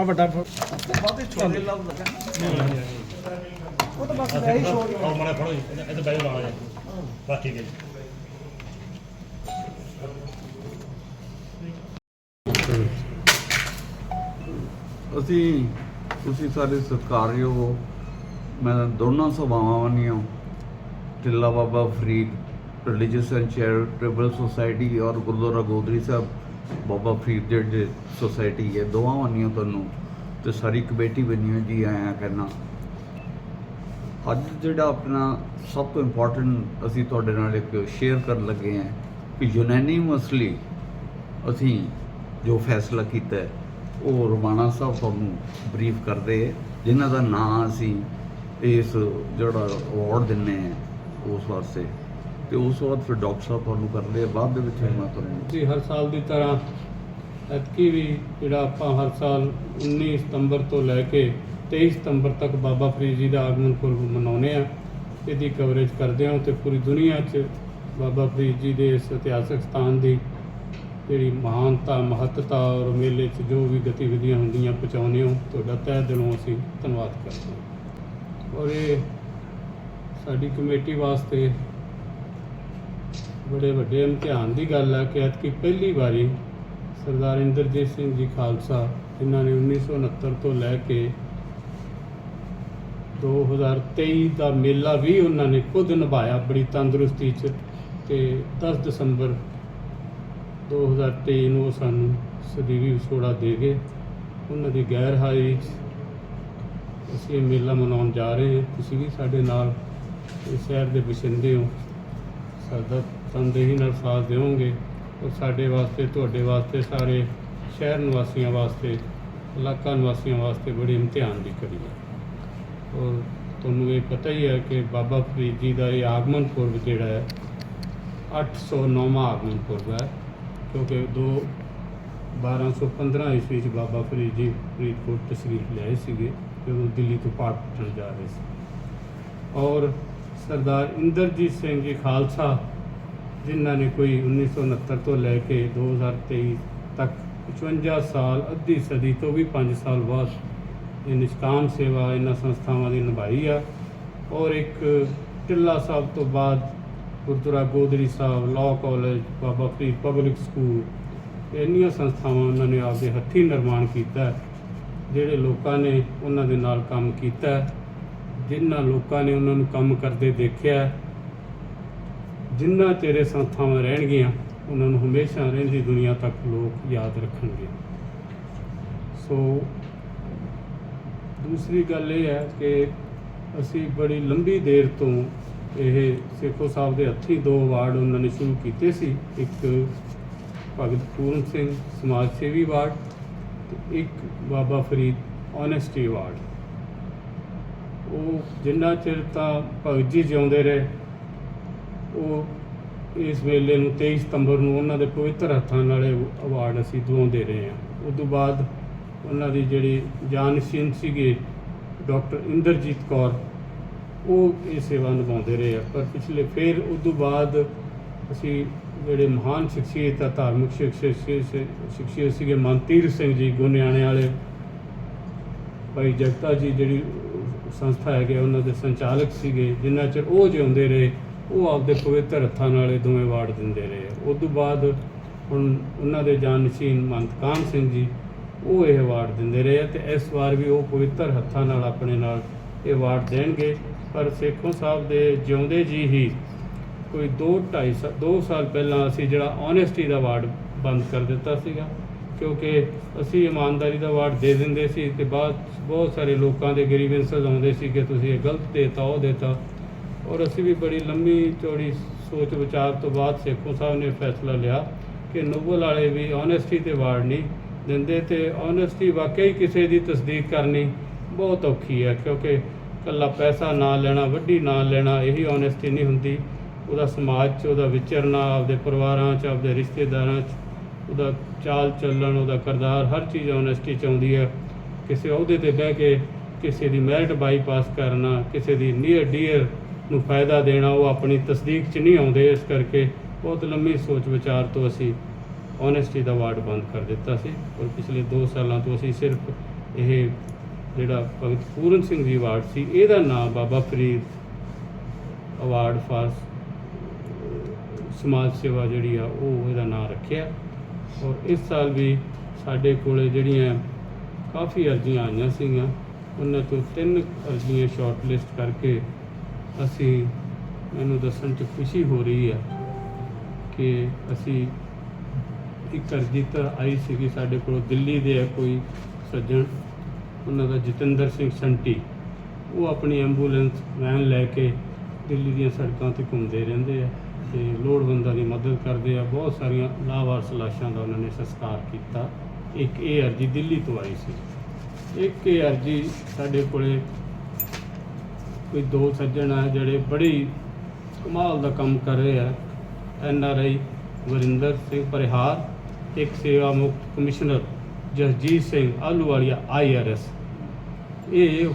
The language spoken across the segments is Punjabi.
ਆ ਵੱਡਾ ਫ- ਬਾਅਦ ਛੋਟੇ ਲੱਭ ਲਗਾ। ਉਹ ਤਾਂ ਬਸ ਇਹੀ ਛੋੜ ਆਹ ਮਾੜਾ ਫੜੋ ਜੀ ਇਹ ਤਾਂ ਬੈਠ ਲਾਣਾ ਜੀ। ਹੈ ਜੀ ਅਸੀਂ ਤੁਸੀਂ ਸਾਰੇ ਸਤਿਕਾਰਯੋਗ ਹੋ। ਮੈਂ ਦੋਨਾਂ ਸਭਾਵਾਂ ਵਾਲੀਆਂ Tilla Baba Farid religious and charitable society ਔਰ ਗੁਰਦੁਆਰਾ ਗੋਦਰੀ ਸਾਹਿਬ। ਬਾਬਾ ਫਰੀਦ ਦੇ ਜਿਹੜੇ ਸੁਸਾਇਟੀ ਹੈ, ਦੋਵਾਂ ਵਾਲੀਆਂ ਤੁਹਾਨੂੰ ਤੇ ਸਾਰੀ ਕਮੇਟੀ ਬਣੀ ਹੋਈ ਜੀ ਆਇਆਂ ਕਰਨਾ ਅੱਜ ਜਿਹੜਾ ਆਪਣਾ ਸਭ ਤੋਂ ਇੰਪੋਰਟੈਂਟ ਅਸੀਂ ਤੁਹਾਡੇ ਨਾਲ ਇੱਕ ਸ਼ੇਅਰ ਕਰਨ ਲੱਗੇ ਹਾਂ ਕਿ ਯੂਨੈਨਿਮਸਲੀ ਅਸੀਂ ਜੋ ਫੈਸਲਾ ਕੀਤਾ ਉਹ ਰਮਾਣਾ ਸਾਹਿਬ ਤੁਹਾਨੂੰ ਬਰੀਫ ਕਰਦੇ ਹੈ, ਜਿਨ੍ਹਾਂ ਦਾ ਨਾਂ ਅਸੀਂ ਇਸ ਜਿਹੜਾ ਅਵਾਰਡ ਦਿੰਨੇ ਆ ਉਸ ਵਾਸਤੇ। ਤੇ ਉਸ ਤੋਂ ਬਾਅਦ ਫਿਰ ਡਾਕਟਰ ਸਾਹਿਬ ਤੁਹਾਨੂੰ ਕਰਦੇ ਆ, ਬਾਅਦ ਦੇ ਵਿੱਚ ਮੈਂ ਤੁਹਾਨੂੰ ਜੀ, ਹਰ ਸਾਲ ਦੀ ਤਰ੍ਹਾਂ ਐਤਕੀ ਵੀ ਜਿਹੜਾ ਆਪਾਂ ਹਰ ਸਾਲ 19 ਸਤੰਬਰ ਤੋਂ ਲੈ ਕੇ 23 ਸਤੰਬਰ ਤੱਕ ਬਾਬਾ ਫਰੀਦ ਜੀ ਦਾ ਆਗਮਨ ਪੁਰਬ ਮਨਾਉਂਦੇ ਆ। ਇਹਦੀ ਕਵਰੇਜ ਕਰਦੇ ਹਾਂ ਤੇ ਪੂਰੀ ਦੁਨੀਆ 'ਚ ਬਾਬਾ ਫਰੀਦ ਜੀ ਦੇ ਇਸ ਇਤਿਹਾਸਕ ਸਥਾਨ ਦੀ ਜਿਹੜੀ ਮਹਾਨਤਾ, ਮਹੱਤਤਾ ਔਰ ਮੇਲੇ 'ਚ ਜੋ ਵੀ ਗਤੀਵਿਧੀਆਂ ਹੁੰਦੀਆਂ ਪਹੁੰਚਾਉਂਦੇ ਹੋ, ਤੁਹਾਡਾ ਤਹਿ ਦਿਲੋਂ ਅਸੀਂ ਧੰਨਵਾਦ ਕਰਦੇ ਹਾਂ। ਔਰ ਇਹ ਸਾਡੀ ਕਮੇਟੀ ਵਾਸਤੇ ਬੜੇ ਵੱਡੇ ਇਮਤਿਹਾਨ ਦੀ ਗੱਲ ਹੈ ਕਿ ਐਤਕੀ ਪਹਿਲੀ ਵਾਰੀ ਸਰਦਾਰ ਇੰਦਰਜੀਤ ਸਿੰਘ ਜੀ ਖਾਲਸਾ, ਜਿਨ੍ਹਾਂ ਨੇ 1969 ਤੋਂ ਲੈ ਕੇ 2023 ਦਾ ਮੇਲਾ ਵੀ ਉਹਨਾਂ ਨੇ ਖੁਦ ਨਿਭਾਇਆ ਬੜੀ ਤੰਦਰੁਸਤੀ 'ਚ ਤੇ 10 ਦਸੰਬਰ 2023 ਨੂੰ ਉਹ ਸਾਨੂੰ ਸਦੀਵੀ ਵਿਛੋੜਾ ਦੇ ਗਏ। ਉਹਨਾਂ ਦੀ ਗੈਰ ਹਾਜ਼ਰੀ ਅਸੀਂ ਇਹ ਮੇਲਾ ਮਨਾਉਣ ਜਾ ਰਹੇ ਹਾਂ। ਤੁਸੀਂ ਵੀ ਸਾਡੇ ਨਾਲ ਇਸ ਸ਼ਹਿਰ ਦੇ ਵਸਿੰਦੇ ਹੋ। ਸਾਡਾ ਤਨਦੇਹੀ ਨਾਲ ਸਾਥ ਦਿਓਗੇ ਔਰ ਸਾਡੇ ਵਾਸਤੇ, ਤੁਹਾਡੇ ਵਾਸਤੇ, ਸਾਰੇ ਸ਼ਹਿਰ ਨਿਵਾਸੀਆਂ ਵਾਸਤੇ, ਇਲਾਕਾ ਨਿਵਾਸੀਆਂ ਵਾਸਤੇ ਬੜੀ ਇਮਤਿਹਾਨ ਦੀ ਘੜੀ ਹੈ। ਔਰ ਤੁਹਾਨੂੰ ਇਹ ਪਤਾ ਹੀ ਹੈ ਕਿ ਬਾਬਾ ਫਰੀਦ ਜੀ ਦਾ ਇਹ ਆਗਮਨ ਪੁਰਬ ਜਿਹੜਾ ਹੈ 809ਵਾਂ ਆਗਮਨ ਪੁਰਬ ਹੈ, ਕਿਉਂਕਿ ਦੋ 1215 ਈਸਵੀ ਚ ਬਾਬਾ ਫਰੀਦ ਜੀ ਫਰੀਦਕੋਟ ਤਸ਼ਰੀਫ ਲਿਆਏ ਸੀਗੇ ਜਦੋਂ ਦਿੱਲੀ ਤੋਂ ਪਾਠ ਪੜ੍ਹਨ ਜਾ ਰਹੇ ਸੀ। ਔਰ ਸਰਦਾਰ ਇੰਦਰਜੀਤ ਸਿੰਘ ਜੀ ਖਾਲਸਾ ਜਿਨ੍ਹਾਂ ਨੇ ਕੋਈ 1969 ਤੋਂ ਲੈ ਕੇ 2023 ਤੱਕ 55 ਸਾਲ, ਅੱਧੀ ਸਦੀ ਤੋਂ ਵੀ 5 ਸਾਲ ਬਾਅਦ ਇਹ ਨਿਸ਼ਕਾਮ ਸੇਵਾ ਇਹਨਾਂ ਸੰਸਥਾਵਾਂ ਦੀ ਨਿਭਾਈ ਆ। ਔਰ ਇੱਕ ਟਿੱਲਾ ਸਾਹਿਬ ਤੋਂ ਬਾਅਦ Gurdwara Godri Sahib, law college, Baba Farid public school, ਇੰਨੀਆਂ ਸੰਸਥਾਵਾਂ ਉਹਨਾਂ ਨੇ ਆਪਦੇ ਹੱਥੀਂ ਨਿਰਮਾਣ ਕੀਤਾ। ਜਿਹੜੇ ਲੋਕਾਂ ਨੇ ਉਹਨਾਂ ਦੇ ਨਾਲ ਕੰਮ ਕੀਤਾ, ਜਿਨ੍ਹਾਂ ਲੋਕਾਂ ਨੇ ਉਹਨਾਂ ਨੂੰ ਕੰਮ ਕਰਦੇ ਦੇਖਿਆ ਜਿੰਨਾ ਚਿਰ ਇਹ ਸੰਸਥਾਵਾਂ ਰਹਿਣਗੀਆਂ, ਉਹਨਾਂ ਨੂੰ ਹਮੇਸ਼ਾ ਰਹਿੰਦੀ ਦੁਨੀਆ ਤੱਕ ਲੋਕ ਯਾਦ ਰੱਖਣਗੇ। ਸੋ ਦੂਸਰੀ ਗੱਲ ਇਹ ਹੈ ਕਿ ਅਸੀਂ ਬੜੀ ਲੰਬੀ ਦੇਰ ਤੋਂ ਇਹ ਸੇਖੋ ਸਾਹਿਬ ਦੇ ਹੱਥੀਂ ਦੋ ਅਵਾਰਡ ਉਹਨਾਂ ਨੇ ਸ਼ੁਰੂ ਕੀਤੇ ਸੀ। ਇੱਕ ਭਗਤ ਪੂਰਨ ਸਿੰਘ ਸਮਾਜ ਸੇਵੀ ਅਵਾਰਡ ਤੇ ਇੱਕ ਬਾਬਾ ਫਰੀਦ ਓਨੈਸਟੀ ਅਵਾਰਡ ਉਹ ਜਿੰਨਾ ਚਿਰ ਤਾਂ ਭਗਤ ਜੀ ਜਿਉਂਦੇ ਰਹੇ ਉਹ ਇਸ ਵੇਲੇ ਨੂੰ 23 ਸਤੰਬਰ ਨੂੰ ਉਹਨਾਂ ਦੇ ਪਵਿੱਤਰ ਹੱਥਾਂ ਨਾਲ ਇਹ ਅਵਾਰਡ ਅਸੀਂ ਦਵਾਉਂਦੇ ਰਹੇ ਹਾਂ। ਉਸ ਤੋਂ ਬਾਅਦ ਉਹਨਾਂ ਦੀ ਜਿਹੜੀ ਜਾਨਸ਼ੀਨ ਸੀਗੇ ਡਾਕਟਰ ਇੰਦਰਜੀਤ ਕੌਰ, ਉਹ ਇਹ ਸੇਵਾ ਨਿਭਾਉਂਦੇ ਰਹੇ ਆ। ਪਰ ਪਿਛਲੇ ਫਿਰ ਉਸ ਤੋਂ ਬਾਅਦ ਅਸੀਂ ਜਿਹੜੇ ਮਹਾਨ ਸ਼ਖਸੀਅਤ ਆ, ਧਾਰਮਿਕ ਸ਼ਖਸੀਅਤ ਸ਼ਖਸੀਅਤ ਸੀਗੇ ਮਨਤੀਰ ਸਿੰਘ ਜੀ ਗੁਨਿਆਣੇ ਵਾਲੇ। ਭਾਈ ਜਗਤਾ ਜੀ ਜਿਹੜੀ ਸੰਸਥਾ ਹੈਗੇ ਉਹਨਾਂ ਦੇ ਸੰਚਾਲਕ ਸੀਗੇ, ਜਿੰਨਾ ਚਿਰ ਉਹ ਜਿਉਂਦੇ ਰਹੇ ਉਹ ਆਪਦੇ ਪਵਿੱਤਰ ਹੱਥਾਂ ਨਾਲ ਇਹ ਦੋਵੇਂ ਅਵਾਰਡ ਦਿੰਦੇ ਰਹੇ। ਉਸ ਤੋਂ ਬਾਅਦ ਹੁਣ ਉਹਨਾਂ ਦੇ ਜਾਨਸ਼ੀਨ ਮੰਤ ਕਾਨ ਸਿੰਘ ਜੀ, ਉਹ ਇਹ ਵਾਰਡ ਦਿੰਦੇ ਰਹੇ ਆ ਤੇ ਇਸ ਵਾਰ ਵੀ ਉਹ ਪਵਿੱਤਰ ਹੱਥਾਂ ਨਾਲ ਆਪਣੇ ਨਾਲ ਇਹ ਵਾਰਡ ਦੇਣਗੇ। ਪਰ ਸੇਖੋਂ ਸਾਹਿਬ ਦੇ ਜਿਉਂਦੇ ਜੀ ਹੀ ਕੋਈ 2 2.5 2 ਸਾਲ ਪਹਿਲਾਂ ਅਸੀਂ ਜਿਹੜਾ ਓਨੈਸਟੀ ਦਾ ਵਾਰਡ ਬੰਦ ਕਰ ਦਿੱਤਾ ਸੀਗਾ, ਕਿਉਂਕਿ ਅਸੀਂ ਇਮਾਨਦਾਰੀ ਦਾ ਵਾਰਡ ਦੇ ਦਿੰਦੇ ਸੀ ਤੇ ਬਾਅਦ ਬਹੁਤ ਸਾਰੇ ਲੋਕਾਂ ਦੇ ਗਰੀਵੈਂਸਸ ਆਉਂਦੇ ਸੀ ਕਿ ਤੁਸੀਂ ਇਹ ਗਲਤ ਦੇਤਾ, ਉਹ ਦੇਤਾ। ਔਰ ਅਸੀਂ ਵੀ ਬੜੀ ਲੰਮੀ ਚੌੜੀ ਸੋਚ ਵਿਚਾਰ ਤੋਂ ਬਾਅਦ ਸੇਖੋਂ ਸਾਹਿਬ ਨੇ ਫੈਸਲਾ ਲਿਆ ਕਿ ਨੋਬਲ ਵਾਲੇ ਵੀ ਓਨੈਸਟੀ ਤੇ ਵਾਰਡ ਨਹੀਂ ਦਿੰਦੇ ਤੇ ਓਨੈਸਟੀ ਵਾਕਈ ਕਿਸੇ ਦੀ ਤਸਦੀਕ ਕਰਨੀ ਬਹੁਤ ਔਖੀ ਹੈ, ਕਿਉਂਕਿ ਕੱਲਾ ਪੈਸਾ ਨਾ ਲੈਣਾ, ਵੱਡੀ ਨਾ ਲੈਣਾ, ਇਹੀ ਓਨੈਸਟੀ ਨਹੀਂ ਹੁੰਦੀ। ਉਹਦਾ ਸਮਾਜ 'ਚ, ਉਹਦਾ ਵਿਚਰਨਾ, ਆਪਦੇ ਪਰਿਵਾਰਾਂ 'ਚ, ਆਪਦੇ ਰਿਸ਼ਤੇਦਾਰਾਂ 'ਚ, ਉਹਦਾ ਚਾਲ ਚੱਲਣ, ਉਹਦਾ ਕਰਦਾਰ, ਹਰ ਚੀਜ਼ ਓਨੈਸਟੀ 'ਚ ਆਉਂਦੀ ਹੈ। ਕਿਸੇ ਅਹੁਦੇ ਤੇ ਬਹਿ ਕੇ ਕਿਸੇ ਦੀ ਮੈਰਿਟ ਬਾਈਪਾਸ ਕਰਨਾ, ਕਿਸੇ ਦੀ ਨੀਅਰ ਡੀਅਰ ਨੂੰ ਫਾਇਦਾ ਦੇਣਾ ਉਹ ਆਪਣੀ ਤਸਦੀਕ 'ਚ ਨਹੀਂ ਆਉਂਦੇ, ਇਸ ਕਰਕੇ ਬਹੁਤ ਲੰਮੀ ਸੋਚ ਵਿਚਾਰ ਤੋਂ ਅਸੀਂ ਓਨੈਸਟੀ ਦਾ ਵਾਰਡ ਬੰਦ ਕਰ ਦਿੱਤਾ ਸੀ ਔਰ ਪਿਛਲੇ 2 ਸਾਲਾਂ ਤੋਂ ਅਸੀਂ ਸਿਰਫ ਇਹ ਜਿਹੜਾ ਭਗਤ ਪੂਰਨ ਸਿੰਘ ਜੀ ਅਵਾਰਡ ਸੀ, ਇਹਦਾ ਨਾਮ ਬਾਬਾ ਫਰੀਦ ਅਵਾਰਡ ਫਾਰ ਸਮਾਜ ਸੇਵਾ ਜਿਹੜੀ ਆ, ਉਹ ਇਹਦਾ ਨਾਮ ਰੱਖਿਆ। ਔਰ ਇਸ ਸਾਲ ਵੀ ਸਾਡੇ ਕੋਲੇ ਜਿਹੜੀਆਂ ਕਾਫੀ ਅਰਜ਼ੀਆਂ ਆਈਆਂ ਸੀਗੀਆਂ, ਉਹਨਾਂ ਤੋਂ ਤਿੰਨ ਅਰਜ਼ੀਆਂ ਸ਼ਾਰਟ ਲਿਸਟ ਕਰਕੇ ਅਸੀਂ ਮੈਨੂੰ ਦੱਸਣ 'ਚ ਖੁਸ਼ੀ ਹੋ ਰਹੀ ਹੈ ਕਿ ਅਸੀਂ ਇੱਕ ਅਰਜ਼ੀ ਤਾਂ ਆਈ ਸੀਗੀ ਸਾਡੇ ਕੋਲ ਦਿੱਲੀ ਦੇ ਹੈ ਕੋਈ ਸੱਜਣ, ਉਹਨਾਂ ਦਾ ਜਤਿੰਦਰ ਸਿੰਘ ਸੰਟੀ। ਉਹ ਆਪਣੀ ਐਂਬੂਲੈਂਸ ਵੈਨ ਲੈ ਕੇ ਦਿੱਲੀ ਦੀਆਂ ਸੜਕਾਂ ਤੇ ਘੁੰਮਦੇ ਰਹਿੰਦੇ ਆ ਤੇ ਲੋੜਵੰਦਾਂ ਦੀ ਮਦਦ ਕਰਦੇ ਆ। ਬਹੁਤ ਸਾਰੀਆਂ ਲਾਵਾਰਸ ਲਾਸ਼ਾਂ ਦਾ ਉਹਨਾਂ ਨੇ ਸੰਸਕਾਰ ਕੀਤਾ। ਇੱਕ ਇਹ ਅਰਜ਼ੀ ਦਿੱਲੀ ਤੋਂ ਆਈ ਸੀ। ਇੱਕ ਇਹ ਅਰਜ਼ੀ ਸਾਡੇ ਕੋਲੇ ਕੋਈ ਦੋ ਸੱਜਣ ਆ ਜਿਹੜੇ ਬੜੀ ਕਮਾਲ ਦਾ ਕੰਮ ਕਰ ਰਹੇ ਆ। N R I Varinder Singh Parihar, ਇੱਕ ਸੇਵਾ ਮੁਕਤ commissioner Jasjeet Singh Ahluwalia I R S. ਇਹ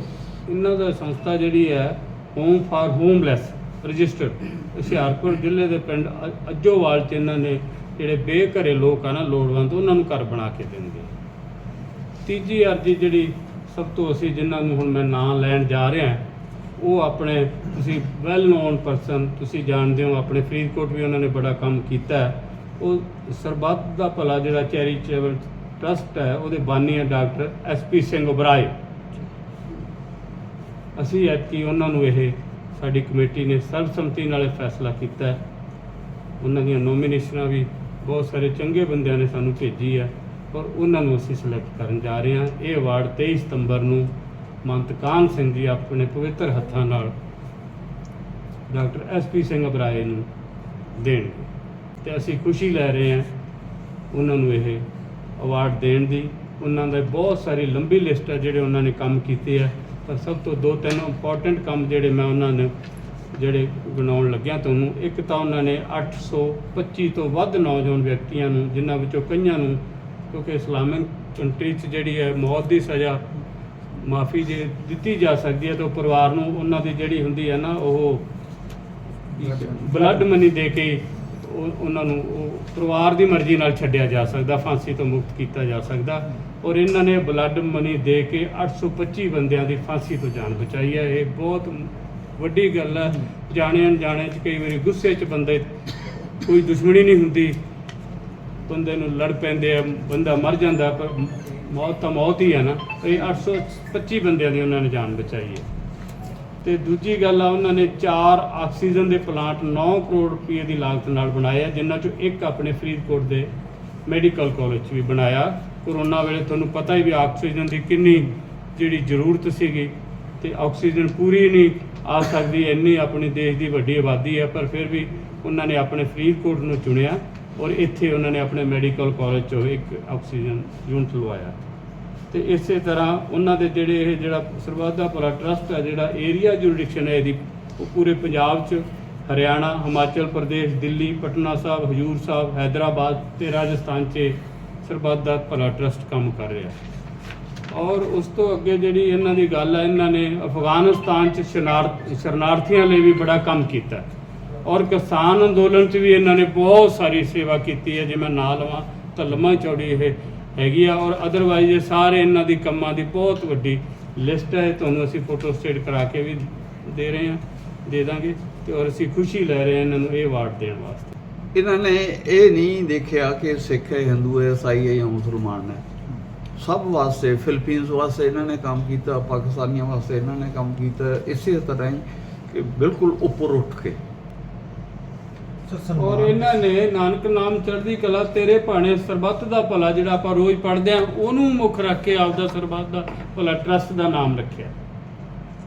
ਇਹਨਾਂ ਦਾ ਸੰਸਥਾ ਜਿਹੜੀ ਹੈ home for homeless registered Hoshiarpur ਜ਼ਿਲ੍ਹੇ ਦੇ ਪਿੰਡ ਅ- ਅੱਜੋਵਾਲ ਚ ਇਹਨਾਂ ਨੇ ਜਿਹੜੇ ਬੇਘਰੇ ਲੋਕ ਆ ਨਾ, ਲੋੜਵੰਦ, ਉਹਨਾਂ ਨੂੰ ਘਰ ਬਣਾ ਕੇ ਦਿੰਦੇ ਤੀਜੀ ਅਰਜੀ ਜਿਹੜੀ ਸਭ ਤੋਂ ਅਸੀਂ ਜਿਨ੍ਹਾਂ ਨੂੰ ਹੁਣ ਮੈਂ ਨਾਂ ਲੈਣ ਜਾ ਰਿਹਾ ਉਹ ਆਪਣੇ, ਤੁਸੀਂ ਵੈਲ ਨੋਨ ਪਰਸਨ ਤੁਸੀਂ ਜਾਣਦੇ ਹੋ, ਆਪਣੇ ਫਰੀਦਕੋਟ ਵੀ ਉਹਨਾਂ ਨੇ ਬੜਾ ਕੰਮ ਕੀਤਾ ਉਹ ਸਰਬੱਤ ਦਾ ਭਲਾ ਜਿਹੜਾ ਚੈਰੀਟੇਬਲ ਟਰਸਟ ਹੈ, ਉਹਦੇ ਬਾਨੀ ਹੈ ਡਾਕਟਰ ਐਸਪੀ ਸਿੰਘ ਉਬਰਾਏ। ਅਸੀਂ ਐਤਕੀ ਉਹਨਾਂ ਨੂੰ ਇਹ ਸਾਡੀ ਕਮੇਟੀ ਨੇ ਸਰਬਸੰਮਤੀ ਨਾਲ ਫੈਸਲਾ ਕੀਤਾ ਹੈ। ਉਹਨਾਂ ਦੀਆਂ ਨੋਮੀਨੇਸ਼ਨਾਂ ਵੀ ਬਹੁਤ ਸਾਰੇ ਚੰਗੇ ਬੰਦਿਆਂ ਨੇ ਸਾਨੂੰ ਭੇਜੀ ਹੈ। ਔਰ ਉਹਨਾਂ ਨੂੰ ਅਸੀਂ ਸਿਲੈਕਟ ਕਰਨ ਜਾ ਰਹੇ ਹਾਂ। ਇਹ ਅਵਾਰਡ 23 ਸਤੰਬਰ ਨੂੰ ਮੰਤ ਕਾਨ ਸਿੰਘ ਜੀ ਆਪਣੇ ਪਵਿੱਤਰ ਹੱਥਾਂ ਨਾਲ ਡਾਕਟਰ ਐਸਪੀ ਸਿੰਘ ਅਬਰਾਏ ਨੂੰ ਦੇਣਗੇ। ਤੇ ਅਸੀਂ ਖੁਸ਼ੀ ਲੈ ਰਹੇ ਹਾਂ ਉਹਨਾਂ ਨੂੰ ਇਹ ਅਵਾਰਡ ਦੇਣ ਦੀ। ਉਹਨਾਂ ਦਾ ਬਹੁਤ ਸਾਰੀ ਲੰਬੀ ਲਿਸਟ ਹੈ ਜਿਹੜੇ ਉਹਨਾਂ ਨੇ ਕੰਮ ਕੀਤੇ ਆ। ਪਰ ਸਭ ਤੋਂ ਦੋ ਤਿੰਨ ਇੰਪੋਰਟੈਂਟ ਕੰਮ ਜਿਹੜੇ ਮੈਂ ਉਹਨਾਂ ਨੇ ਜਿਹੜੇ ਬਣਾਉਣ ਲੱਗਿਆ ਤੁਹਾਨੂੰ ਇੱਕ ਤਾਂ ਉਹਨਾਂ ਨੇ 825 ਤੋਂ ਵੱਧ ਨੌਜਵਾਨ ਵਿਅਕਤੀਆਂ ਨੂੰ, ਜਿਨ੍ਹਾਂ ਵਿੱਚੋਂ ਕਈਆਂ ਨੂੰ, ਕਿਉਂਕਿ ਇਸਲਾਮਿਕ ਕੰਟਰੀ 'ਚ ਜਿਹੜੀ ਹੈ ਮੌਤ ਦੀ ਸਜ਼ਾ ਮਾਫੀ ਜੇ ਦਿੱਤੀ ਜਾ ਸਕਦੀ ਹੈ ਤਾਂ ਉਹ ਪਰਿਵਾਰ ਨੂੰ ਉਹਨਾਂ ਦੀ ਜਿਹੜੀ ਹੁੰਦੀ ਹੈ ਨਾ ਉਹ ਬਲੱਡ ਮਨੀ ਦੇ ਕੇ ਉਹ- ਉਹਨਾਂ ਨੂੰ ਉਹ ਪਰਿਵਾਰ ਦੀ ਮਰਜ਼ੀ ਨਾਲ ਛੱਡਿਆ ਜਾ ਸਕਦਾ, ਫਾਂਸੀ ਤੋਂ ਮੁਕਤ ਕੀਤਾ ਜਾ ਸਕਦਾ। ਔਰ ਇਹਨਾਂ ਨੇ ਬਲੱਡ ਮਨੀ ਦੇ ਕੇ 825 ਬੰਦਿਆਂ ਦੀ ਫਾਂਸੀ ਤੋਂ ਜਾਨ ਬਚਾਈ ਹੈ। ਇਹ ਬਹੁਤ ਵੱਡੀ ਗੱਲ ਹੈ। ਜਾਣੇ ਅਣਜਾਣੇ ਚ ਕਈ ਵਾਰੀ ਗੁੱਸੇ ਚ ਬੰਦੇ ਕੋਈ ਦੁਸ਼ਮਣੀ ਨਹੀਂ ਹੁੰਦੀ। ਬੰਦੇ ਨੂੰ ਲੜ ਪੈਂਦੇ ਆ, ਬੰਦਾ ਮਰ ਜਾਂਦਾ, ਪਰ ਮੌਤ ਤਾਂ ਮੌਤ ਹੀ ਹੈ ਨਾ। ਇਹ 825 ਬੰਦਿਆਂ ਦੀ ਉਹਨਾਂ ਨੇ ਜਾਨ ਬਚਾਈ ਹੈ। ਤੇ ਦੂਜੀ ਗੱਲ ਆ, ਉਹਨਾਂ ਨੇ ਚਾਰ ਆਕਸੀਜਨ ਦੇ ਪਲਾਂਟ 9 ਕਰੋੜ ਰੁਪਏ ਦੀ ਲਾਗਤ ਨਾਲ ਬਣਾਏ ਆ, ਜਿਨ੍ਹਾਂ ਚੋਂ ਇੱਕ ਆਪਣੇ ਫਰੀਦਕੋਟ ਦੇ ਮੈਡੀਕਲ ਕਾਲਜ 'ਚ ਵੀ ਬਣਾਇਆ। ਕਰੋਨਾ ਵੇਲੇ ਤੁਹਾਨੂੰ ਪਤਾ ਹੀ ਵੀ ਆਕਸੀਜਨ ਦੀ ਕਿੰਨੀ ਜਿਹੜੀ ਜ਼ਰੂਰਤ ਸੀਗੀ, ਤੇ ਆਕਸੀਜਨ ਪੂਰੀ ਨਹੀਂ ਆ ਸਕਦੀ, ਇੰਨੀ ਆਪਣੀ ਦੇਸ਼ ਦੀ ਵੱਡੀ ਆਬਾਦੀ ਹੈ, ਪਰ ਫਿਰ ਵੀ ਉਹਨਾਂ ਨੇ ਆਪਣੇ ਫਰੀਦਕੋਟ ਨੂੰ ਚੁਣਿਆ ਔਰ ਇੱਥੇ ਉਹਨਾਂ ਨੇ ਆਪਣੇ ਮੈਡੀਕਲ ਕਾਲਜ 'ਚੋਂ ਇੱਕ ਆਕਸੀਜਨ ਯੂਨਿਟ ਲਵਾਇਆ। ਤੇ ਇਸੇ ਤਰ੍ਹਾਂ ਉਹਨਾਂ ਦੇ ਜਿਹੜੇ ਇਹ ਜਿਹੜਾ ਸਰਬੱਤ ਦਾ ਭਲਾ ਟਰਸਟ ਹੈ ਜਿਹੜਾ ਏਰੀਆ ਜੁਰਿਡਿਕਸ਼ਨ ਹੈ ਇਹਦੀ, ਉਹ ਪੂਰੇ ਪੰਜਾਬ 'ਚ, ਹਰਿਆਣਾ, ਹਿਮਾਚਲ ਪ੍ਰਦੇਸ਼, ਦਿੱਲੀ, ਪਟਨਾ ਸਾਹਿਬ, ਹਜੂਰ ਸਾਹਿਬ, ਹੈਦਰਾਬਾਦ ਤੇ ਰਾਜਸਥਾਨ 'ਚ ਸਰਬੱਤ ਦਾ ਭਲਾ ਟਰਸਟ ਕੰਮ ਕਰ ਰਿਹਾ। ਔਰ ਉਸ ਤੋਂ ਅੱਗੇ ਜਿਹੜੀ ਇਹਨਾਂ ਦੀ ਗੱਲ ਹੈ ਇਹਨਾਂ ਨੇ ਅਫਗਾਨਿਸਤਾਨ 'ਚ ਸ਼ਰਨਾਰਥ ਸ਼ਰਨਾਰਥੀਆਂ ਲਈ ਵੀ ਬੜਾ ਕੰਮ ਕੀਤਾ। ਔਰ ਕਿਸਾਨ ਅੰਦੋਲਨ 'ਚ ਵੀ ਇਹਨਾਂ ਨੇ ਬਹੁਤ ਸਾਰੀ ਸੇਵਾ ਕੀਤੀ ਹੈ, ਜੇ ਮੈਂ ਨਾਂ ਲਵਾਂ, ਤਾਂ ਲੰਮਾ ਚੌੜੀ ਇਹ ਹੈਗੀ ਆ ਔਰ ਅਦਰਵਾਈਜ਼ ਇਹ ਸਾਰੇ ਇਹਨਾਂ ਦੀ ਕੰਮਾਂ ਦੀ ਬਹੁਤ ਵੱਡੀ ਲਿਸਟ ਹੈ। ਤੁਹਾਨੂੰ ਅਸੀਂ ਫੋਟੋ ਸਟੇਟ ਕਰਾ ਕੇ ਵੀ ਦੇ ਰਹੇ ਹਾਂ, ਦੇ ਦਾਂਗੇ ਤੇ ਔਰ ਅਸੀਂ ਖੁਸ਼ੀ ਲੈ ਰਹੇ ਹਾਂ ਇਹਨਾਂ ਨੂੰ ਇਹ ਅਵਾਰਡ ਦੇਣ ਵਾਸਤੇ। ਇਹਨਾਂ ਨੇ ਇਹ ਨਹੀਂ ਦੇਖਿਆ ਕਿ ਸਿੱਖ ਹੈ, ਹਿੰਦੂ ਹੈ ਈਸਾਈ ਹੈ ਜਾਂ ਮੁਸਲਮਾਨ ਹੈ। ਸਭ ਵਾਸਤੇ, ਫਿਲੀਪੀਨਸ ਵਾਸਤੇ ਇਹਨਾਂ ਨੇ ਕੰਮ ਕੀਤਾ, ਪਾਕਿਸਤਾਨੀਆਂ ਵਾਸਤੇ ਇਹਨਾਂ ਨੇ ਕੰਮ ਕੀਤਾ। ਇਸੇ ਤਰ੍ਹਾਂ ਹੀ ਕਿ ਬਿਲਕੁਲ ਉੱਪਰ ਉੱਠ ਕੇ ਔਰ ਇਹਨਾਂ ਨੇ ਨਾਨਕ ਨਾਮ ਚੜ੍ਹਦੀ ਕਲਾ ਤੇਰੇ ਭਾਣੇ ਸਰਬੱਤ ਦਾ ਭਲਾ ਜਿਹੜਾ ਆਪਾਂ ਰੋਜ਼ ਪੜ੍ਹਦੇ ਆ ਉਹਨੂੰ ਮੁੱਖ ਰੱਖ ਕੇ ਆਪਦਾ ਸਰਬੱਤ ਦਾ ਭਲਾ ਟਰਸਟ ਦਾ ਨਾਮ ਰੱਖਿਆ।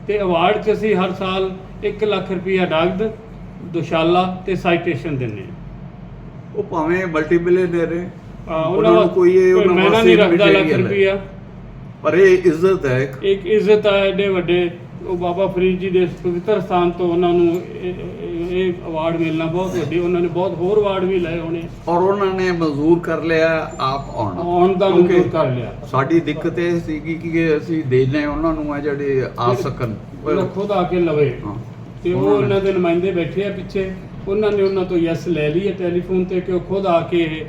ਤੇ ਅਵਾਰਡ 'ਚ ਅਸੀਂ ਹਰ ਸਾਲ 1 ਲੱਖ ਰੁਪਈਆ ਨਗਦ ਦੁਸ਼ਾਲਾ ਤੇ ਸਾਈਟੇਸ਼ਨ ਦਿੰਨੇ ਆ ਉਹ ਭਾਵੇਂ ਮਲਟੀ ਬਿਲੀਅਨਰ ਹੈ ਆ, ਉਹਨਾਂ ਨੂੰ ਕੋਈ ਇਹ ਉਹਨਾਂ ਵਾਸਤੇ ਨਹੀਂ ਰੱਖਦਾ ਲੱਖ ਹੈ। ਰੁਪਈਆ। ਪਰ ਇਹ ਇੱਜ਼ਤ ਹੈ ਇੱਕ। ਇੱਜ਼ਤ ਆ ਐਡੇ ਵੱਡੇ ਉਹ ਬਾਬਾ ਫਰੀਦ ਜੀ ਦੇ ਪਵਿੱਤਰ ਸਥਾਨ ਤੋਂ ਉਹਨਾਂ ਨੂੰ ਇਹ- ਅਵਾਰਡ ਮਿਲਣਾ ਬਹੁਤ ਵੱਡੀ ਉਹਨਾਂ ਨੇ ਬਹੁਤ ਹੋਰ ਅਵਾਰਡ ਵੀ ਲਏ ਹੋਣੇ। ਔਰ ਉਹਨਾਂ ਨੇ ਮਨਜ਼ੂਰ ਕਰ ਲਿਆ ਆਪ ਆਉਣਾ। ਆਉਣ ਦਾ ਕਿਉਂਕਿ ਮਨਜ਼ੂਰ ਕਰ ਲਿਆ। ਸਾਡੀ ਦਿੱਕਤ ਇਹ ਸੀਗੀ ਕਿ ਅਸੀਂ ਦੇਣੇ ਉਹਨਾਂ ਨੂੰ ਆ ਜਿਹੜੇ ਆ ਸਕਣ। ਉਹਨਾਂ ਖੁਦ ਆ ਕੇ ਲਵੇ। ਹਾਂ। ਤੇ ਉਹ ਉਹਨਾਂ ਨੇ- ਉਹਨਾਂ ਦੇ ਨੁਮਾਇੰਦੇ ਬੈਠੇ ਆ ਪਿੱਛੇ। ਉਹਨਾਂ ਨੇ ਉਹਨਾਂ ਤੋਂ ਯੈਸ ਲੈ ਲਈ ਹੈ ਟੈਲੀਫੋਨ ਤੇ ਕਿ ਉਹ ਖੁਦ ਆ ਕੇ ਇਹ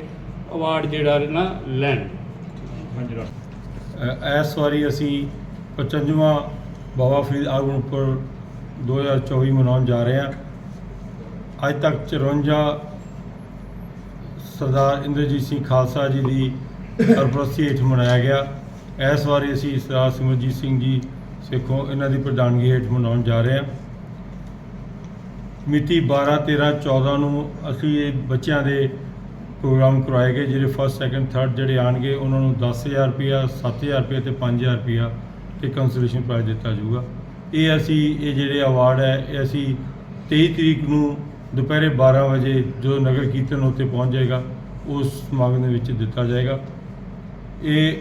ਅਵਾਰਡ ਜਿਹੜਾ ਨਾ ਲੈਣ। ਅ, ਇਸ ਵਾਰੀ ਅਸੀਂ 55ਵਾਂ ਬਾਬਾ ਫਰੀਦ ਆਗਮਨ ਉੱਪਰ 2024 ਮਨਾਉਣ ਜਾ ਰਹੇ ਹਾਂ। ਅੱਜ ਤੱਕ 54 ਸਰਦਾਰ ਇੰਦਰਜੀਤ ਸਿੰਘ ਖਾਲਸਾ ਜੀ ਦੀ ਸਰਪ੍ਰਸਤੀ ਹੇਠ ਮਨਾਇਆ ਗਿਆ। ਇਸ ਵਾਰੀ ਅਸੀਂ ਸਰਦਾਰ ਸਿਮਰਜੀਤ ਸਿੰਘ ਜੀ ਸਿੱਖੋਂ ਇਹਨਾਂ ਦੀ ਪ੍ਰਧਾਨਗੀ ਹੇਠ ਮਨਾਉਣ ਜਾ ਰਹੇ ਹਾਂ। ਮਿਤੀ 12 13 14 ਨੂੰ ਅਸੀਂ ਇਹ ਬੱਚਿਆਂ ਦੇ ਪ੍ਰੋਗਰਾਮ ਕਰਵਾਏ ਗਏ, ਜਿਹੜੇ ਫਸਟ ਸੈਕੰਡ ਥਰਡ ਜਿਹੜੇ ਆਣਗੇ ਉਹਨਾਂ ਨੂੰ 10000 ਰੁਪਇਆ 7000 ਰੁਪਇਆ ਤੇ 5000 ਰੁਪਇਆ ਤੇ ਕੰਸੋਲੇਸ਼ਨ ਪ੍ਰਾਈਜ਼ ਦਿੱਤਾ ਜਾਊਗਾ। ਇਹ ਅਸੀਂ, ਇਹ ਜਿਹੜੇ ਅਵਾਰਡ ਹੈ, ਇਹ ਅਸੀਂ 23 ਤਰੀਕ ਨੂੰ ਦੁਪਹਿਰੇ 12 ਵਜੇ ਜਦੋਂ ਨਗਰ ਕੀਰਤਨ ਉੱਤੇ ਪਹੁੰਚ ਜਾਏਗਾ ਉਸ ਸਮਾਗਮ ਦੇ ਵਿੱਚ ਦਿੱਤਾ ਜਾਏਗਾ। ਇਹ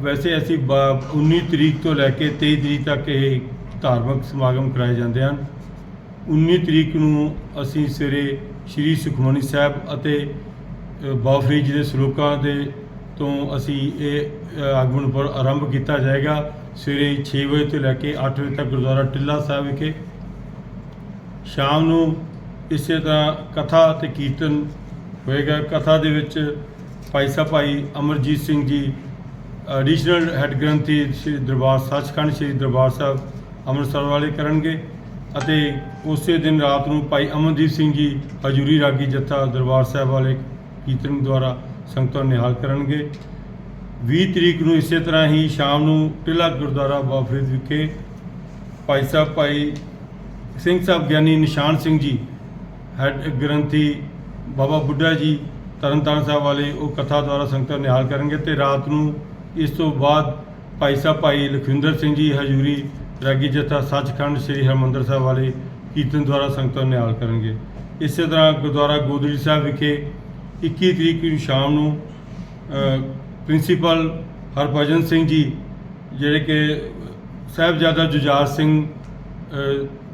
ਵੈਸੇ ਅਸੀਂ ਬ- 19 ਤਰੀਕ ਤੋਂ ਲੈ ਕੇ 23 ਤਰੀਕ ਤੱਕ ਇਹ ਧਾਰਮਿਕ ਸਮਾਗਮ ਕਰਾਏ ਜਾਂਦੇ ਹਨ। 19 ਤਰੀਕ ਨੂੰ ਅਸੀਂ ਸਵੇਰੇ ਸ੍ਰੀ ਸੁਖਮਨੀ ਸਾਹਿਬ ਅਤੇ ਅ, ਫਰੀਦ ਜੀ ਦੇ ਸਲੋਕਾਂ ਦੇ ਤੋਂ ਅਸੀਂ ਇਹ ਆਗਮਨ ਪਰ ਆਰੰਭ ਕੀਤਾ ਜਾਏਗਾ। ਸਵੇਰੇ 6 ਵਜੇ ਤੋਂ ਲੈ ਕੇ 8 ਵਜੇ ਤੱਕ ਗੁਰਦੁਆਰਾ ਟਿੱਲਾ ਸਾਹਿਬ ਵਿਖੇ। ਸ਼ਾਮ ਨੂੰ ਇਸੇ ਤਰ੍ਹਾਂ ਕਥਾ ਤੇ ਕੀਰਤਨ ਹੋਏਗਾ। ਕਥਾ ਦੇ ਵਿੱਚ ਭਾਈ ਸਾਹਿਬ, ਭਾਈ ਅਮਰਜੀਤ ਸਿੰਘ ਜੀ ਐਡੀਸ਼ਨਲ ਹੈੱਡ ਗ੍ਰੰਥੀ ਸ੍ਰੀ ਦਰਬਾਰ, ਸੱਚਖੰਡ ਸ੍ਰੀ ਦਰਬਾਰ ਸਾਹਿਬ ਅੰਮ੍ਰਿਤਸਰ ਵਾਲੇ ਕਰਨਗੇ ਅਤੇ ਉਸੇ ਦਿਨ ਰਾਤ ਨੂੰ ਭਾਈ ਅਮਨਦੀਪ ਸਿੰਘ ਜੀ, ਹਜੂਰੀ ਰਾਗੀ ਜੱਥਾ ਦਰਬਾਰ ਸਾਹਿਬ ਵਾਲੇ ਕੀਰਤਨ ਦੁਆਰਾ ਸੰਗਤਾਂ ਨਿਹਾਲ ਕਰਨਗੇ। 20 ਤਰੀਕ ਨੂੰ ਇਸੇ ਤਰ੍ਹਾਂ ਹੀ ਸ਼ਾਮ ਨੂੰ ਟਿੱਲਾ ਗੁਰਦੁਆਰਾ ਬਾਬਾ ਵਿਖੇ ਭਾਈ ਸਾਹਿਬ, ਭਾਈ ਸਿੰਘ ਸਾਹਿਬ ਗਿਆਨੀ ਨਿਸ਼ਾਨ ਸਿੰਘ ਜੀ ਹੈਡ ਗ੍ਰੰਥੀ ਬਾਬਾ ਬੁੱਢਾ ਜੀ ਤਰਨਤਾਰਨ ਸਾਹਿਬ ਵਾਲੇ ਉਹ ਕਥਾ ਦੁਆਰਾ ਸੰਗਤਾਂ ਨਿਹਾਲ ਕਰਨਗੇ ਤੇ ਰਾਤ ਨੂੰ ਇਸ ਤੋਂ ਬਾਅਦ ਭਾਈ ਸਾਹਿਬ ਭਾਈ ਲਖਵਿੰਦਰ ਸਿੰਘ ਜੀ, ਹਜੂਰੀ ਰਾਗੀ ਜਥਾ ਸੱਚਖੰਡ ਸ੍ਰੀ ਹਰਿਮੰਦਰ ਸਾਹਿਬ ਵਾਲੇ ਕੀਰਤਨ ਦੁਆਰਾ ਸੰਗਤਾਂ ਨਿਹਾਲ ਕਰਨਗੇ। ਇਸੇ ਤਰ੍ਹਾਂ ਗੁਰਦੁਆਰਾ ਗੋਦੜੀ ਸਾਹਿਬ ਵਿਖੇ 21 ਤਰੀਕ ਨੂੰ ਸ਼ਾਮ ਨੂੰ ਪ੍ਰਿੰਸੀਪਲ ਹਰਭਜਨ ਸਿੰਘ ਜੀ, ਜਿਹੜੇ ਕਿ ਸਾਹਿਬਜ਼ਾਦਾ ਜੁਝਾਰ ਸਿੰਘ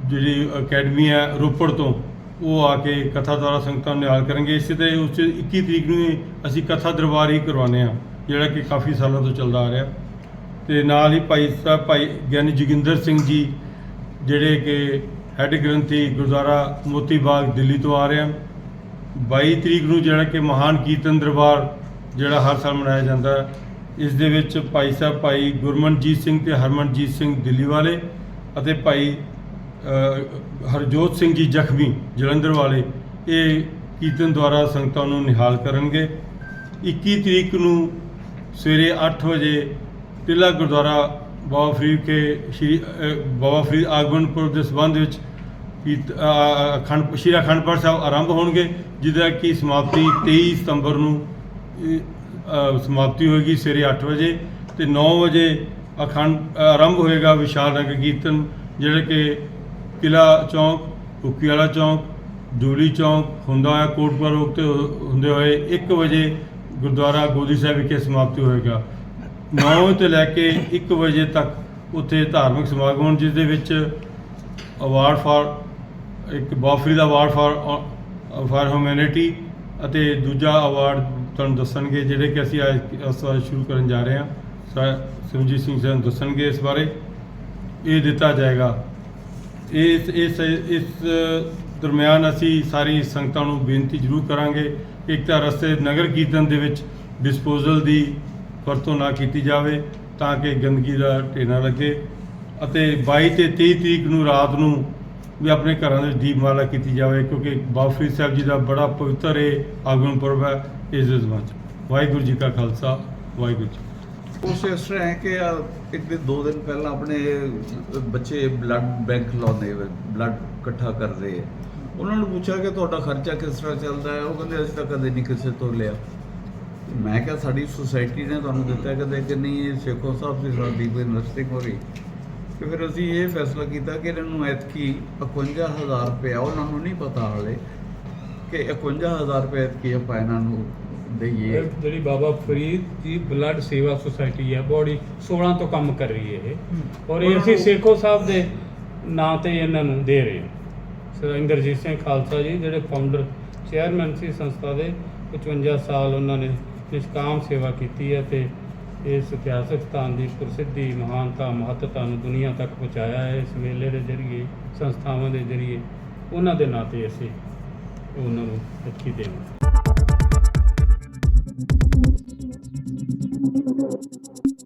ਜਿਹੜੀ ਅਕੈਡਮੀ ਹੈ ਰੋਪੜ ਤੋਂ ਉਹ ਆ ਕੇ ਕਥਾ ਦੁਆਰਾ ਸੰਗਤਾਂ ਨੂੰ ਨਿਹਾਲ ਕਰਨਗੇ। ਇਸੇ ਤਰ੍ਹਾਂ ਉਸ 'ਚ 21 ਤਰੀਕ ਨੂੰ ਹੀ ਅਸੀਂ ਕਥਾ ਦਰਬਾਰ ਹੀ ਕਰਵਾਉਂਦੇ ਆ ਜਿਹੜਾ ਕਿ ਕਾਫੀ ਸਾਲਾਂ ਤੋਂ ਚੱਲਦਾ ਆ ਰਿਹਾ। ਤੇ ਨਾਲ ਹੀ ਭਾਈ ਸਾਹਿਬ, ਭਾਈ ਗਿਆਨੀ ਜੋਗਿੰਦਰ ਸਿੰਘ ਜੀ, ਜਿਹੜੇ ਕਿ ਹੈੱਡ ਗ੍ਰੰਥੀ ਗੁਰਦੁਆਰਾ ਮੋਤੀ ਬਾਗ ਦਿੱਲੀ ਤੋਂ ਆ ਰਹੇ ਹਨ। 22 ਤਰੀਕ ਨੂੰ ਜਿਹੜਾ ਕਿ ਮਹਾਨ ਕੀਰਤਨ ਦਰਬਾਰ ਜਿਹੜਾ ਹਰ ਸਾਲ ਮਨਾਇਆ ਜਾਂਦਾ ਇਸ ਦੇ ਵਿੱਚ ਭਾਈ ਸਾਹਿਬ, ਭਾਈ ਗੁਰਮਨਜੀਤ ਸਿੰਘ ਤੇ ਹਰਮਨਜੀਤ ਸਿੰਘ ਦਿੱਲੀ ਵਾਲੇ ਅਤੇ ਭਾਈ ਹਰਜੋਤ ਸਿੰਘ ਜੀ ਜ਼ਖਮੀ ਜਲੰਧਰ ਵਾਲੇ, ਇਹ ਕੀਰਤਨ ਦੁਆਰਾ ਸੰਗਤਾਂ ਨੂੰ ਨਿਹਾਲ ਕਰਨਗੇ। 21 ਤਰੀਕ ਨੂੰ ਸਵੇਰੇ 8 ਵਜੇ ਟਿੱਲਾ ਗੁਰਦੁਆਰਾ ਬਾਬਾ ਫਰੀਦ ਕੇ ਸ਼੍ਰੀ ਬਾਬਾ ਫਰੀਦ ਆਗਮਨਪੁਰ ਦੇ ਸੰਬੰਧ ਵਿੱਚ ਕੀਰਤ- ਅਖੰਡ, ਸ਼੍ਰੀ ਅਖੰਡ ਪਾਠ ਸਾਹਿਬ ਆਰੰਭ ਹੋਣਗੇ, ਜਿਹਦਾ ਕਿ ਸਮਾਪਤੀ 23 ਸਤੰਬਰ ਨੂੰ ਸਮਾਪਤੀ ਹੋਏਗੀ ਸਵੇਰੇ 8 ਵਜੇ ਤੇ 9 ਵਜੇ ਅਖੰਡ ਆਰੰਭ ਹੋਏਗਾ ਵਿਸ਼ਾਲ ਨਗਰ ਕੀਰਤਨ, ਜਿਹੜੇ ਕਿ ਕਿਲਾ ਚੌਂਕ ਹੁੱਕੀ ਵਾਲਾ ਚੌਂਕ, ਜੂਲੀ ਚੌਂਕ ਹੁੰਦਾ ਹੋਇਆ ਕੋਟਪੁਰਾ ਰੋਡ ਤੇ ਹੁੰਦੇ ਹੋਏ 1 ਵਜੇ ਗੁਰਦੁਆਰਾ ਗੋਦੀ ਸਾਹਿਬ ਵਿਖੇ ਸਮਾਪਤੀ ਹੋਏਗਾ। 9 ਤੋਂ ਲੈ ਕੇ 1 ਵਜੇ ਤੱਕ ਉੱਥੇ ਧਾਰਮਿਕ ਸਮਾਗਮ ਹੋਣ ਜਿਸ ਦੇ ਵਿੱਚ ਅਵਾਰਡ ਫਾਰ ਇੱਕ ਬਾਫਰੀ ਦਾ ਅਵਾਰਡ ਫਾਰ ਫਾਰ ਹਿਊਮੈਨਿਟੀ ਅਤੇ ਦੂਜਾ ਅਵਾਰਡ ਤੁਹਾਨੂੰ ਦੱਸਣਗੇ, ਜਿਹੜੇ ਕਿ ਅਸੀਂ ਅੱਜ ਇਸ ਵਾਰ ਸ਼ੁਰੂ ਕਰਨ ਜਾ ਰਹੇ ਹਾਂ। ਸਰ ਸਿਮਰਜੀਤ ਸਿੰਘ ਸਾਨੂੰ ਦੱਸਣਗੇ ਇਸ ਬਾਰੇ। ਇਹ ਦਿੱਤਾ ਜਾਏਗਾ। ਇਸ ਇਸ ਇਸ ਦਰਮਿਆਨ ਅਸੀਂ ਸਾਰੀ ਸੰਗਤਾਂ ਨੂੰ ਬੇਨਤੀ ਜ਼ਰੂਰ ਕਰਾਂਗੇ ਇੱਕ ਤਾਂ ਰਸਤੇ ਨਗਰ ਕੀਰਤਨ ਦੇ ਵਿੱਚ ਡਿਸਪੋਜ਼ਲ ਦੀ ਵਰਤੋਂ ਨਾ ਕੀਤੀ ਜਾਵੇ ਤਾਂ ਕਿ ਗੰਦਗੀ ਦਾ ਢੇਰ ਨਾ ਲੱਗੇ ਅਤੇ 22 ਤੇ 23 ਤਰੀਕ ਨੂੰ ਰਾਤ ਨੂੰ ਵੀ ਆਪਣੇ ਘਰਾਂ ਦੇ ਵਿੱਚ ਦੀਪਮਾਲਾ ਕੀਤੀ ਜਾਵੇ ਕਿਉਂਕਿ ਬਾਬਾ ਫਰੀਦ ਸਾਹਿਬ ਜੀ ਦਾ ਬੜਾ ਪਵਿੱਤਰ ਇਹ ਆਗਮਨ ਪੁਰਬ ਹੈ ਇਸ ਦੇ ਵਿੱਚ ਵਾਹਿਗੁਰੂ ਜੀ ਕਾ ਖਾਲਸਾ, ਵਾਹਿਗੁਰੂ ਜੀ ਉਸ ਇਸ ਤਰ੍ਹਾਂ ਹੈ ਕਿ ਆ, ਇੱਕ ਦਿਨ ਦੋ ਦਿਨ ਪਹਿਲਾਂ ਆਪਣੇ ਬੱਚੇ ਬਲੱਡ ਬੈਂਕ ਲਾਉਂਦੇ ਬਲੱਡ ਇਕੱਠਾ ਕਰਦੇ ਆ ਉਹਨਾਂ ਨੂੰ ਪੁੱਛਿਆ ਕਿ ਤੁਹਾਡਾ ਖਰਚਾ ਕਿਸ ਤਰ੍ਹਾਂ ਚੱਲਦਾ ਹੈ? ਉਹ ਕਹਿੰਦੇ ਅਸੀਂ ਤਾਂ ਕਦੇ ਨਹੀਂ ਕਿਸੇ ਤੋਂ ਲਿਆ। ਮੈਂ ਕਿਹਾ ਸਾਡੀ ਸੁਸਾਇਟੀ ਨੇ ਤੁਹਾਨੂੰ ਦਿੱਤਾ ਕਦੇ ਕਿ ਨਹੀਂ? ਇਹ ਸ਼ੇਖੋ ਸਾਹਿਬ ਦੀ ਸਾਡੀ ਕੋਈ ਇਨਵੈਸਟਿੰਗ ਹੋ। ਰਹੀ ਤੇ ਫਿਰ ਅਸੀਂ ਇਹ ਫੈਸਲਾ ਕੀਤਾ ਕਿ ਇਹਨਾਂ ਨੂੰ ਐਤਕੀ 51000 ਰੁਪਇਆ ਉਹਨਾਂ ਨੂੰ ਨਹੀਂ ਪਤਾ ਹਾਲੇ ਕਿ 51000 ਰੁਪਏ ਐਤਕੀ ਆਪਾਂ ਇਹਨਾਂ ਨੂੰ ਦਈਏ ਜਿਹੜੀ ਬਾਬਾ ਫਰੀਦ ਜੀ ਬਲੱਡ ਸੇਵਾ ਸੁਸਾਇਟੀ ਹੈ ਬੋਡੀ 16 ਤੋਂ ਕੰਮ ਕਰ ਰਹੀ ਹੈ ਇਹ। ਔਰ ਇਹ ਅਸੀਂ ਸੇਖੋ ਸਾਹਿਬ ਦੇ ਨਾਂ ਤੇ ਇਹਨਾਂ ਨੂੰ ਦੇ ਰਹੇ ਹਾਂ। ਸਰ ਇੰਦਰਜੀਤ ਸਿੰਘ ਖਾਲਸਾ ਜੀ ਜਿਹੜੇ ਫਾਊਂਡਰ ਚੇਅਰਮੈਨ ਸੀ ਸੰਸਥਾ ਦੇ 55 ਸਾਲ ਉਹਨਾਂ ਨੇ ਨਿਸ਼ਕਾਮ ਸੇਵਾ ਕੀਤੀ ਹੈ ਤੇ ਇਸ ਇਤਿਹਾਸਕ ਸਥਾਨ ਦੀ ਪ੍ਰਸਿੱਧੀ ਮਹਾਨਤਾ ਮਹੱਤਤਾ ਨੂੰ ਦੁਨੀਆ ਤੱਕ ਪਹੁੰਚਾਇਆ ਹੈ। ਇਸ ਮੇਲੇ ਦੇ ਜ਼ਰੀਏ ਸੰਸਥਾਵਾਂ ਦੇ ਜ਼ਰੀਏ ਉਹਨਾਂ ਦੇ ਨਾਂ ਤੇ ਅਸੀਂ ਉਹਨਾਂ ਨੂੰ ਅੱਛੀ ਦੇਵਾਂ Thank you.